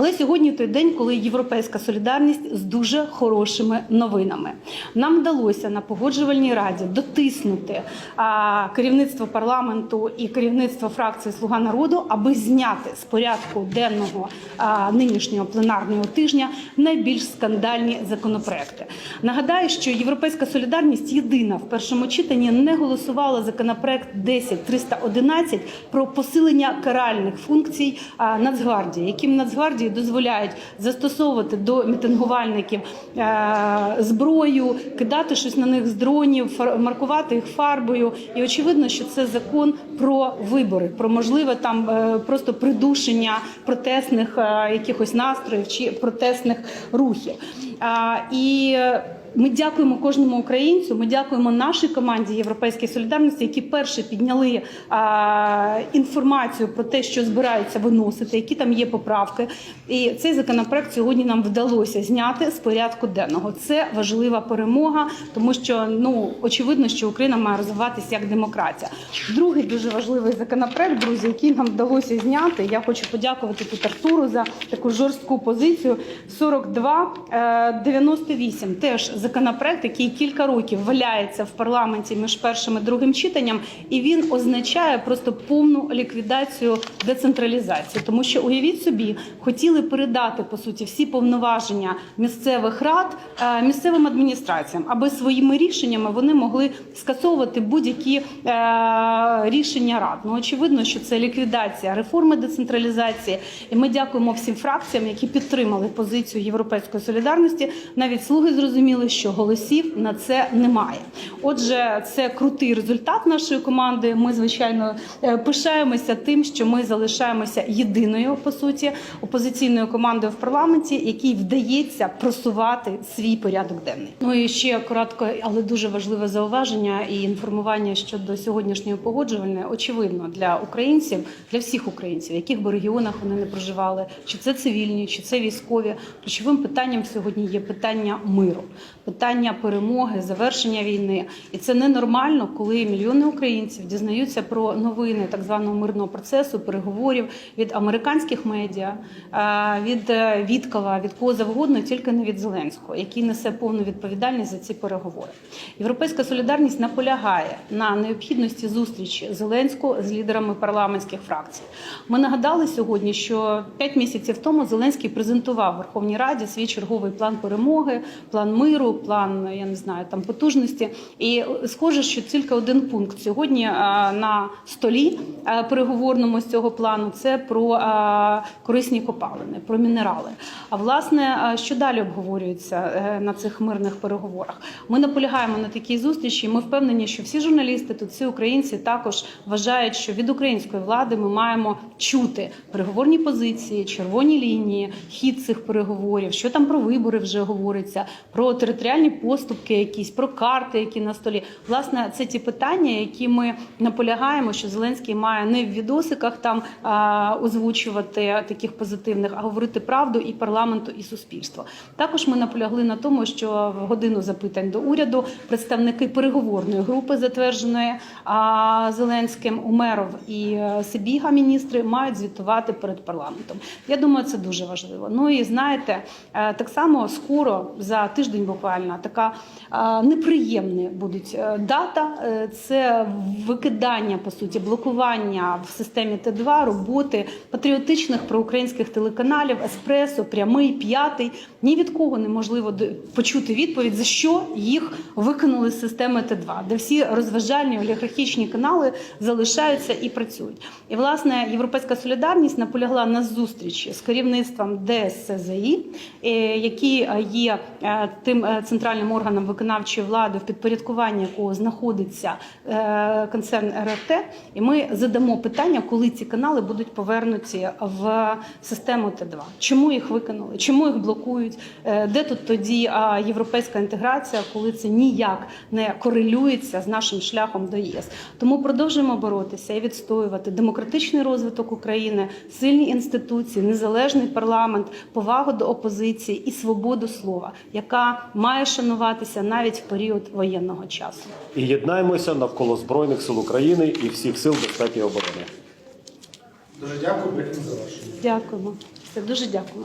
Але сьогодні той день, коли європейська солідарність з дуже хорошими новинами. Нам вдалося на погоджувальній раді дотиснути керівництво парламенту і керівництво фракції Слуга народу, аби зняти з порядку денного нинішнього пленарного тижня найбільш скандальні законопроекти. Нагадаю, що європейська солідарність єдина в першому читанні не голосувала законопроект 10311 про посилення каральних функцій Нацгвардії, яким Нацгвардії дозволяють застосовувати до мітингувальників е, зброю, кидати щось на них з дронів, маркувати їх фарбою. І очевидно, що це закон про вибори, про можливе там е, просто придушення протестних е, якихось настроїв чи протестних рухів. І ми дякуємо кожному українцю. Ми дякуємо нашій команді Європейської солідарності, які перші підняли а, інформацію про те, що збираються виносити, які там є поправки. І цей законопроект сьогодні нам вдалося зняти з порядку денного. Це важлива перемога, тому що ну очевидно, що Україна має розвиватися як демократія. Другий дуже важливий законопроект, друзі, який нам вдалося зняти. Я хочу подякувати тут Артуру за таку жорстку позицію. 42 е, 98. Теж законопроект, який кілька років валяється в парламенті між першим і другим читанням, і він означає просто повну ліквідацію децентралізації. Тому що уявіть собі, хотіли передати по суті всі повноваження місцевих рад е, місцевим адміністраціям, аби своїми рішеннями вони могли скасовувати будь-які е, рішення рад. Ну очевидно, що це ліквідація реформи децентралізації. І ми дякуємо всім фракціям, які підтримали позицію європейської солідарності. Навіть слуги зрозуміли, що голосів на це немає. Отже, це крутий результат нашої команди. Ми звичайно е, пишаємося тим, що ми залишаємося єдиною по суті опозиційною командою в парламенті, якій вдається просувати свій порядок денний. Ну і ще коротко, але дуже важливе зауваження і інформування щодо сьогоднішньої погоджувальної. Очевидно для українців, для всіх українців, в яких би регіонах вони не проживали, чи це цивільні, чи це військові. Ключовим питанням сьогодні є питання миру, питання перемоги, завершення війни. І це ненормально, коли мільйони українців дізнаються про новини так званого мирного процесу, переговорів від американських медіа, е, від е, Віткова, від кого завгодно, тільки не від Зеленського, який несе повну відповідальність за ці переговори. Європейська солідарність наполягає на необхідності зустрічі Зеленського з лідерами парламентських фракцій. Ми нагадали сьогодні, що п'ять місяців тому Зеленський презентував Верховній Раді свій черговий план перемоги, план миру, план я не знаю там потужності. І схоже, що тільки один пункт сьогодні е, на столі е, переговорному з цього плану це про корисні копалини, про мінерали. А власне, що далі обговорюється е, на цих мирних переговорах? Ми наполягаємо на такій зустрічі. Ми впевнені, що всі журналісти, тут всі українці також вважають, що від української влади ми маємо чути переговорні позиції, червоні лінії, хід цих переговорів, що там про вибори вже говориться, про територіальні поступки, якісь про карти, які на столі. Власне, це ті питання, які ми наполягаємо, що Зеленський має не в відосиках там озвучувати таких позитивних, а говорити правду і парламенту, і суспільству. Також ми наполягли на тому, що в годину запитань до уряду представники переговорної групи, затвердженої Зеленським, Умеров і е, Сибіга, міністри, мають звітувати перед парламентом. Я думаю, це дуже важливо. Ну і знаєте, е, так само скоро за тиждень буквально така е, неприємна буде дата. Це викидання по суті, блокування в системі Т2 роботи патріотичних проукраїнських телеканалів Еспресо, прямий, п'ятий. Ні від кого неможливо почути відповідь, за що їх викинули з системи Т2, де всі розважальні олігархічні канали залишаються і працюють. І власне європейська солідарність наполягла на зустрічі з керівництвом ДСЗІ, е, які е, є е, тим центральним органом виконавчої влади, в підпорядкуванні якого знаходиться концерн РРТ. І ми задамо питання, коли ці канали будуть повернуті в систему Т2. Чому їх викинули? Чому їх блокують? Е, Де тут тоді європейська інтеграція, коли це ніяк не корелюється з нашим шляхом до ЄС? Тому продовжуємо боротися і відстоювати демократичний розвиток України, сильні інституції, незалежний парламент, повагу до опозиції і свободу слова, яка має шануватися навіть в період воєнного часу. І єднаємося навколо Збройних сил України і всіх сил безпеки і оборони. Дуже дякую, Брехін, за вашу. Дякуємо. Все дуже дякую.